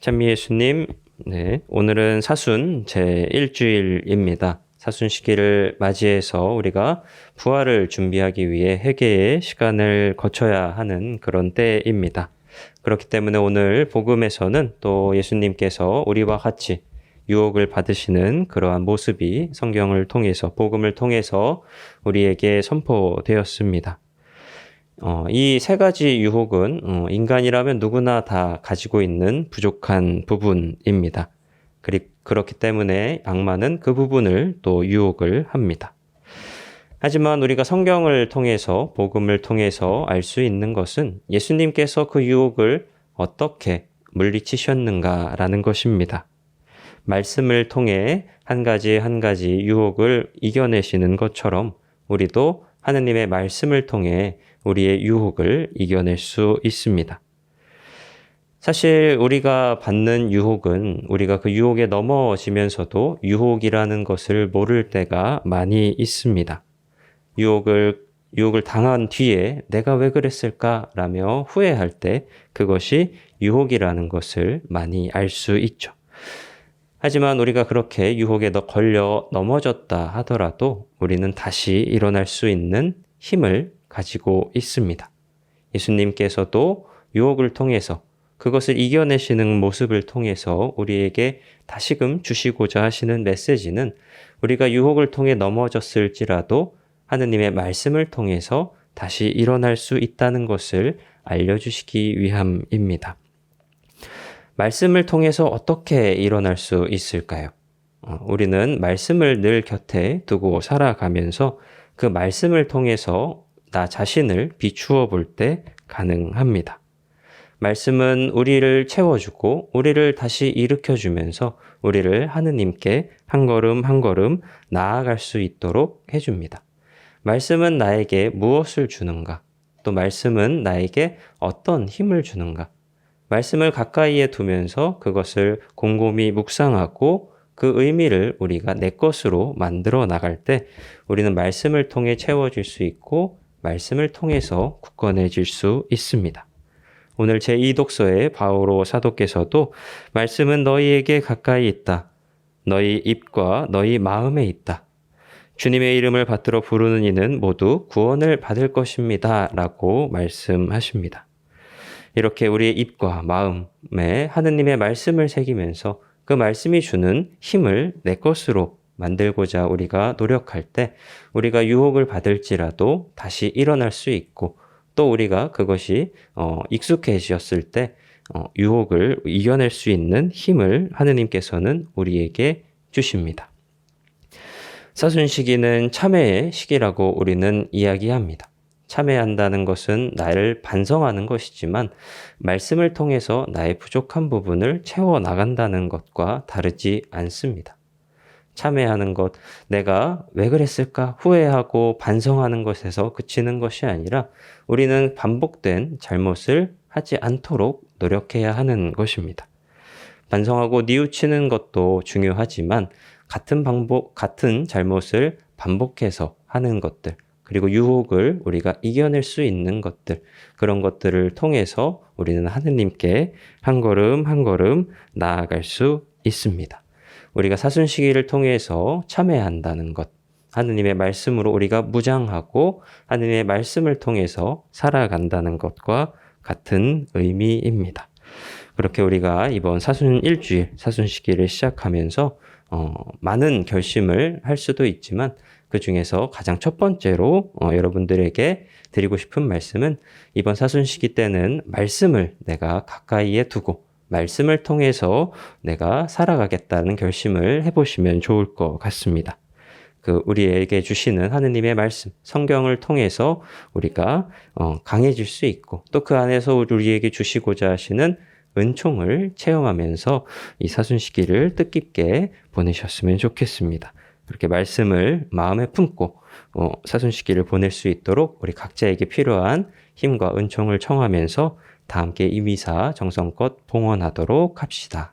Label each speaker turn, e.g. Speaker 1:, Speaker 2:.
Speaker 1: 찬미 예수님, 네, 오늘은 사순 제 1주일입니다. 사순 시기를 맞이해서 우리가 부활을 준비하기 위해 회개의 시간을 거쳐야 하는 그런 때입니다. 그렇기 때문에 오늘 복음에서는 또 예수님께서 우리와 같이 유혹을 받으시는 그러한 모습이 성경을 통해서 복음을 통해서 우리에게 선포되었습니다. 어, 이 세 가지 유혹은 어, 인간이라면 누구나 다 가지고 있는 부족한 부분입니다. 그리, 그렇기 때문에 악마는 그 부분을 또 유혹을 합니다. 하지만 우리가 성경을 통해서 복음을 통해서 알 수 있는 것은 예수님께서 그 유혹을 어떻게 물리치셨는가라는 것입니다. 말씀을 통해 한 가지 한 가지 유혹을 이겨내시는 것처럼 우리도 하느님의 말씀을 통해 우리의 유혹을 이겨낼 수 있습니다. 사실 우리가 받는 유혹은 우리가 그 유혹에 넘어지면서도 유혹이라는 것을 모를 때가 많이 있습니다. 유혹을 유혹을 당한 뒤에 내가 왜 그랬을까라며 후회할 때 그것이 유혹이라는 것을 많이 알 수 있죠. 하지만 우리가 그렇게 유혹에 걸려 넘어졌다 하더라도 우리는 다시 일어날 수 있는 힘을 가지고 있습니다. 예수님께서도 유혹을 통해서 그것을 이겨내시는 모습을 통해서 우리에게 다시금 주시고자 하시는 메시지는 우리가 유혹을 통해 넘어졌을지라도 하느님의 말씀을 통해서 다시 일어날 수 있다는 것을 알려주시기 위함입니다. 말씀을 통해서 어떻게 일어날 수 있을까요? 어, 우리는 말씀을 늘 곁에 두고 살아가면서 그 말씀을 통해서 나 자신을 비추어 볼 때 가능합니다. 말씀은 우리를 채워주고 우리를 다시 일으켜주면서 우리를 하느님께 한 걸음 한 걸음 나아갈 수 있도록 해줍니다. 말씀은 나에게 무엇을 주는가? 또 말씀은 나에게 어떤 힘을 주는가? 말씀을 가까이에 두면서 그것을 곰곰이 묵상하고 그 의미를 우리가 내 것으로 만들어 나갈 때 우리는 말씀을 통해 채워질 수 있고 말씀을 통해서 굳건해질 수 있습니다. 오늘 제2 독서의 바오로 사도께서도 말씀은 너희에게 가까이 있다. 너희 입과 너희 마음에 있다. 주님의 이름을 받들어 부르는 이는 모두 구원을 받을 것입니다. 라고 말씀하십니다. 이렇게 우리의 입과 마음에 하느님의 말씀을 새기면서 그 말씀이 주는 힘을 내 것으로 만들고자 우리가 노력할 때 우리가 유혹을 받을지라도 다시 일어날 수 있고 또 우리가 그것이 어, 익숙해지었을 때 어, 유혹을 이겨낼 수 있는 힘을 하느님께서는 우리에게 주십니다. 사순 시기는 참회의 시기라고 우리는 이야기합니다. 참회한다는 것은 나를 반성하는 것이지만 말씀을 통해서 나의 부족한 부분을 채워 나간다는 것과 다르지 않습니다. 참회하는 것, 내가 왜 그랬을까 후회하고 반성하는 것에서 그치는 것이 아니라 우리는 반복된 잘못을 하지 않도록 노력해야 하는 것입니다. 반성하고 뉘우치는 것도 중요하지만 같은 방법, 같은 잘못을 반복해서 하는 것들, 그리고 유혹을 우리가 이겨낼 수 있는 것들, 그런 것들을 통해서 우리는 하느님께 한 걸음 한 걸음 나아갈 수 있습니다. 우리가 사순 시기를 통해서 참회한다는 것, 하느님의 말씀으로 우리가 무장하고 하느님의 말씀을 통해서 살아간다는 것과 같은 의미입니다. 그렇게 우리가 이번 사순 일주일, 사순 시기를 시작하면서 어, 많은 결심을 할 수도 있지만 그 중에서 가장 첫 번째로 어, 여러분들에게 드리고 싶은 말씀은 이번 사순 시기 때는 말씀을 내가 가까이에 두고 말씀을 통해서 내가 살아가겠다는 결심을 해보시면 좋을 것 같습니다. 그 우리에게 주시는 하느님의 말씀, 성경을 통해서 우리가 어, 강해질 수 있고 또 그 안에서 우리에게 주시고자 하시는 은총을 체험하면서 이 사순 시기를 뜻깊게 보내셨으면 좋겠습니다. 그렇게 말씀을 마음에 품고 어, 사순시기를 보낼 수 있도록 우리 각자에게 필요한 힘과 은총을 청하면서 다 함께 이 미사 정성껏 봉헌하도록 합시다.